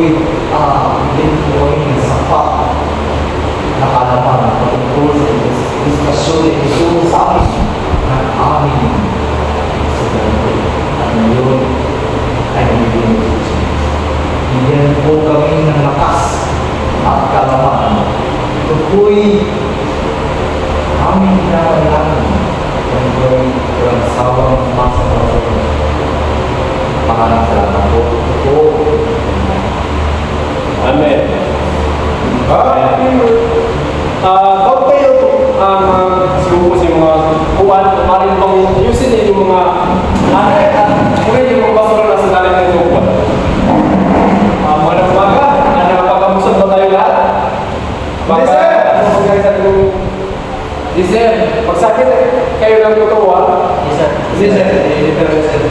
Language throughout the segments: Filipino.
ako'y uh, pinituloy sa pag nakalapang patungkol sa diskusyon na isulo sa ng aming sa ganito. At ngayon ay nagiging Bigyan po kami ng lakas at kalaman. Ito po'y aming kinakailangan ng gawin ng sawang para sa lahat po. Ito po Amen. Ah, uh, kayo ang uh, sinuko sa mga kuwan, maaaring bang ayusin niyo yung mga nanay at kung yung mga basura na sa dalit ng kuwan. Ah, mga umaga, na nakapagamusap ba tayo lahat? Baka, Yes, sir. ano mangyari sa ating Yes, sir. Pagsakit, kayo lang ha? Yes, sir. Yes, sir. Eh, pero, sir.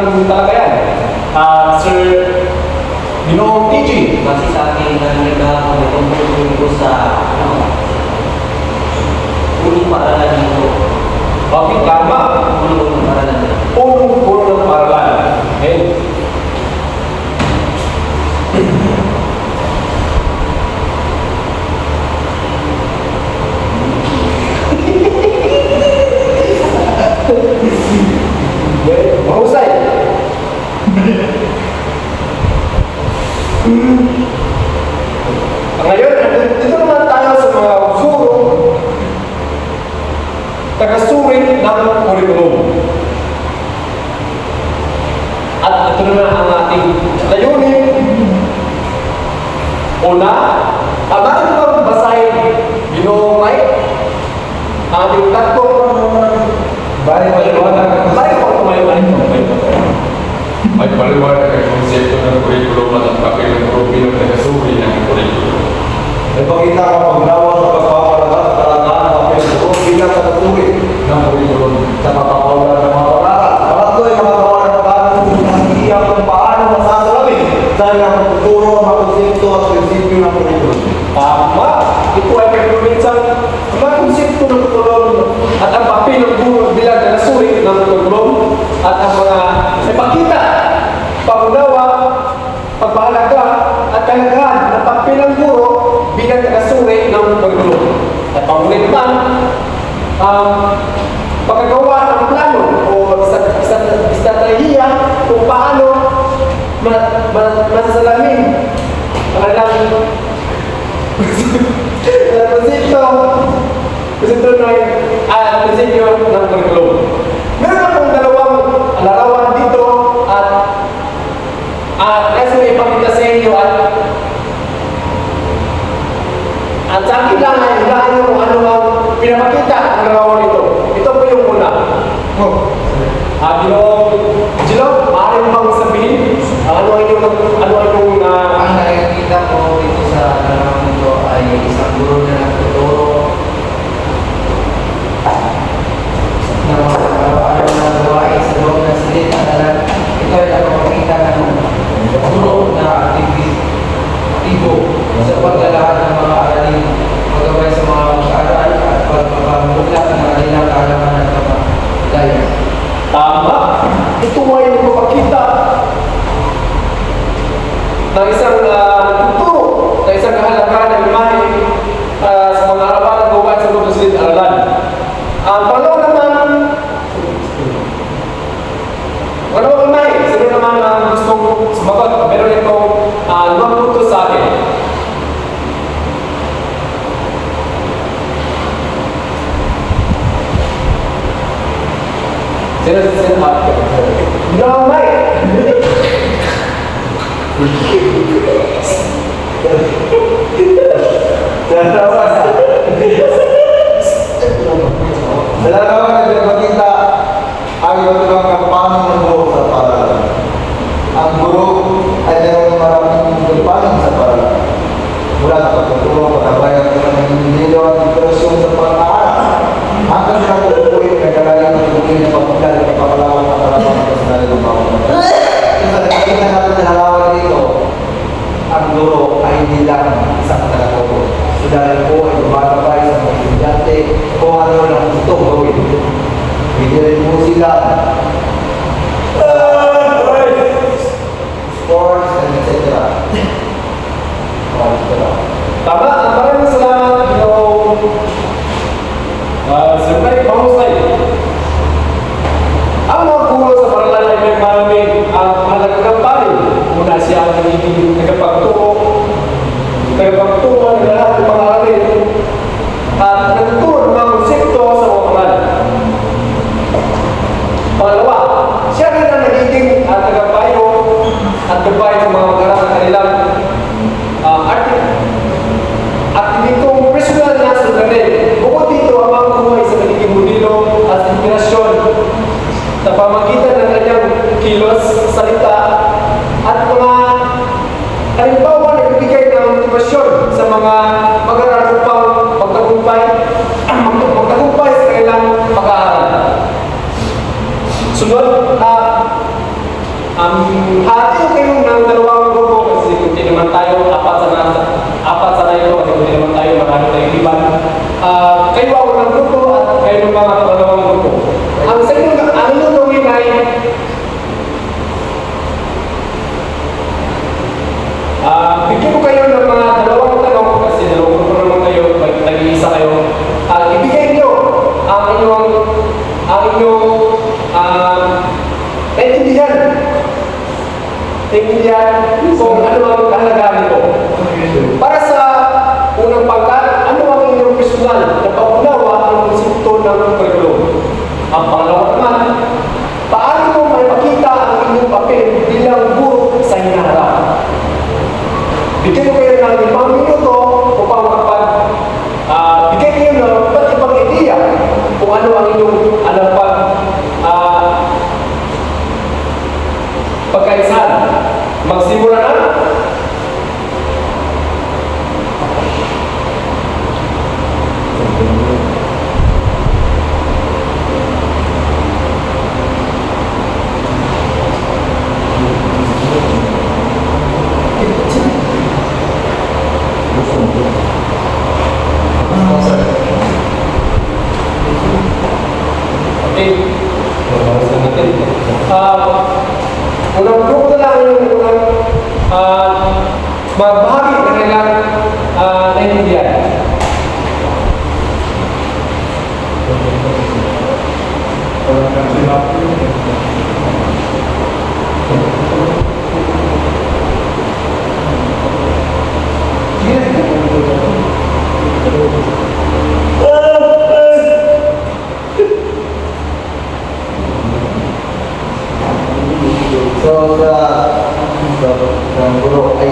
perguntar Ngayon, dito naman tayo sa mga suro, taga-suri ng kurikulum. At ito naman ang ating layunin. Una, ang ating pagbasahin, Ginoong Mike, ang ating tatlong ko tumayo-balik ko. May paliwanag ang konsepto ng kurikulum at ang papel ng guro bilang tagasuri ng kurikulum. Ipakita ang paglawan sa pagpapalaga sa talagaan ng guro bilang katuturi ng kurikulum sa pagpapawala ng mga paralan. Pangatlo ay magagawa ng pag-aaral ng iyak kung paano masasalamin dahil ang pagtuturo ang mga konsepto at prinsipyo ng kurikulum. Tama. Ito ay pagkuminsan mga konsepto ng kulong at ang papel ng guro bilang tagasuri ng kulong at ang mga ipakita, pangunawa, pagpahalaga at kalagahan ng papel ng guro bilang tagasuri ng kulong. At pangulit naman, ang pagkagawa ng plano o estratehiya kung paano ma, ma, masasalamin ang ang prinsipyo, prinsipyo ng, ah, prinsipyo ng kurikulum. Meron akong dalawang larawan dito at at kasi may ipakita sa inyo at at sa akin lang ay hulaan nyo kung ano ang pinapakita ng larawan ito. Ito po yung una. Ah, Gino, Gino, maaari mo bang sabihin ah, ano ang inyong, ano ang inyong ah, Ang nakikita ko dito sa dalawang ito ay isang guro na nagtuturo ng mga araw-araw na gawain sa loob ng silid at alam. Ito ay nakapakita ng guro na aktibi- aktibo sa paglalakad ng mga aralin magabay sa mga mag-aaral at pagpapamula ng kanilang kaalaman at kapagaya. Tama. Ito ay nagpapakita ng isang uh, tuturo, ng isang kahalagaan ng imahe ah, sa mga arawan ng gawain sa ng silid aralan. Ang pangalawa naman, pangalawang imahe, sino naman ang gustong sumagot? Meron itong uh, limang punto sa akin. Sino sino ba? No, Mike. Dalawa na pinapakita ang iba't ibang kampanan ng guro sa paralan. Ang guro ay mayroong maraming kampanan sa paralan. Mula sa pagtuturo, pagkabayan individu at inspirasyon sa pag-aaral. Hanggang sa pagtutuloy ng kagaling ng tubig ng pagkagal at pagkakalaman ng kalaman ng kasalan ng mga Kung sa nakikita natin sa halawan dito, ang guro ay hindi lang isang tagapuro. Dahil po ay gumagabay sa mga estudyante kung ano lang gusto gawin. Bigyan rin po sila sports and etc. Oh, etc. Tama, at maraming salamat, Ginoong uh, Siyempre, pahusay. Ang mga guro sa paralan ay may maraming ang mahalagang kampanya. Una siya ang nagiging tagapagturo, tagapagturo ng lahat ng mga aral at nagturo ng mga konsepto sa mga paralan. Pangalawa, siya rin ang nagiging uh, tagapayo at gabay mag-aral ng kanilang uh, article. At ditong personal na suliranin, bukod dito ang mga buhay sa nagiging modelo at inspirasyon sa pamagitan ng kanyang kilos, salita, at mga halimbawa nagbibigay ng motibasyon sa mga mag-aaral upang magtagumpay, magtagumpay sa kanilang pag-aaral. Sunod, ah, um, hati kayo ng dalawang grupo kasi hindi naman tayo apat sa nasa, apat sa ito kasi hindi naman tayo marami tayong iban. Ah, kayo ang unang grupo at kayo ang mga dalawang grupo. Ang inyo, ang inyong gawin ay Ah, bigyan ko kayo ng mga dalawang tanong kasi dalawang grupo naman kayo, nag-iisa kayo. Ah, ibigay niyo ang inyong ang inyong ah, naiintindihan. Naiintindihan kung ano ang kahalagaan nito. Para sa unang pangkat, ano ang inyong personal na pag-unawa ng konsepto ng kurikulum? Ang pangalawa naman, paano mo may makita ang inyong papel bilang guro sa hinaharap? Bigyan ko kayo ng limang minuto upang makapag ah bigyan kayo ng iba't ibang ideya kung ano ang inyong ano pag ah pagkaisahan. Magsimula na. Okay. Babawasan natin. Ah, unang grupo na lang yung unang ah, magbahagi ng kanilang ah, naiintindihan. So, sa sa sa guro ay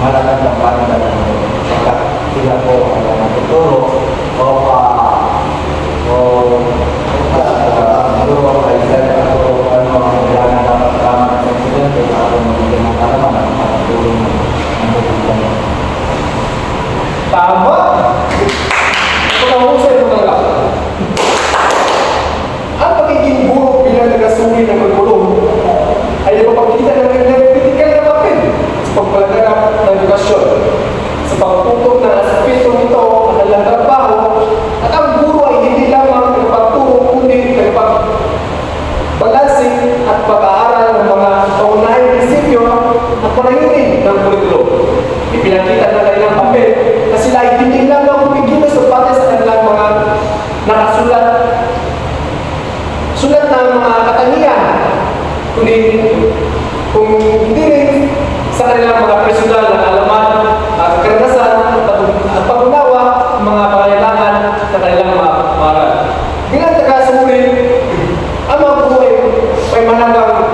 malaking kampanya na lang pagkat sila po ang natuturo o pa o ang guro ay sila ako ano ang kailangan dapat tama ng estudyante ako magiging ng kalaman at matutulong ng mga Tama! Ito ang husay mo talaga. Ang pagiging guro bilang nagasuri ng pagulong ay napapakita ng kanyang kritikal na papel sa pagpalaganap ng edukasyon. Sa pagtutok ng aspeto nito ang kanilang trabaho at ang guro ay hindi lamang nagpagturo kundi nagpag balansin at pag-aaral ng mga paunahing prinsipyo at panayunin ng kurikulum. Ipinakita na kanilang papel na sila ay hindi lamang kumigilo sa batay sa kanilang mga nakasulat sulat ng mga katangian, kundi kung hindi rin sa kanilang mga personal na alaman at karanasan at pag-unawa mga pangailangan ng kanilang mga maral. Bilang taga-sumuli, ang mga buhay may mahalagang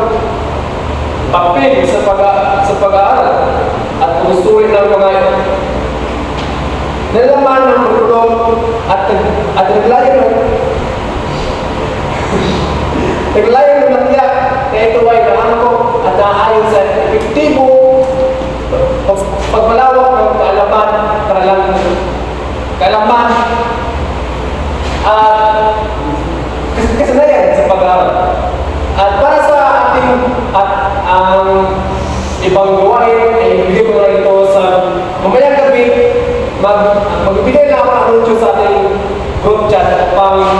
papel sa pag sa pag-aaral at pagusturi ng mga nalaman ng kulong at at naglayan ng naglayan ng matiyak na ito ay naangko at naayon sa epektibo pag- pagmalawak ng kaalaman, kailang, kaalaman. At kas- kasanayan sa pag-aaral. At para sa ating at ang ibang gawain ay ibigay ko na ito sa mamayang gabi mag magbibigay na ako ng anunsyo sa ating group chat. Upang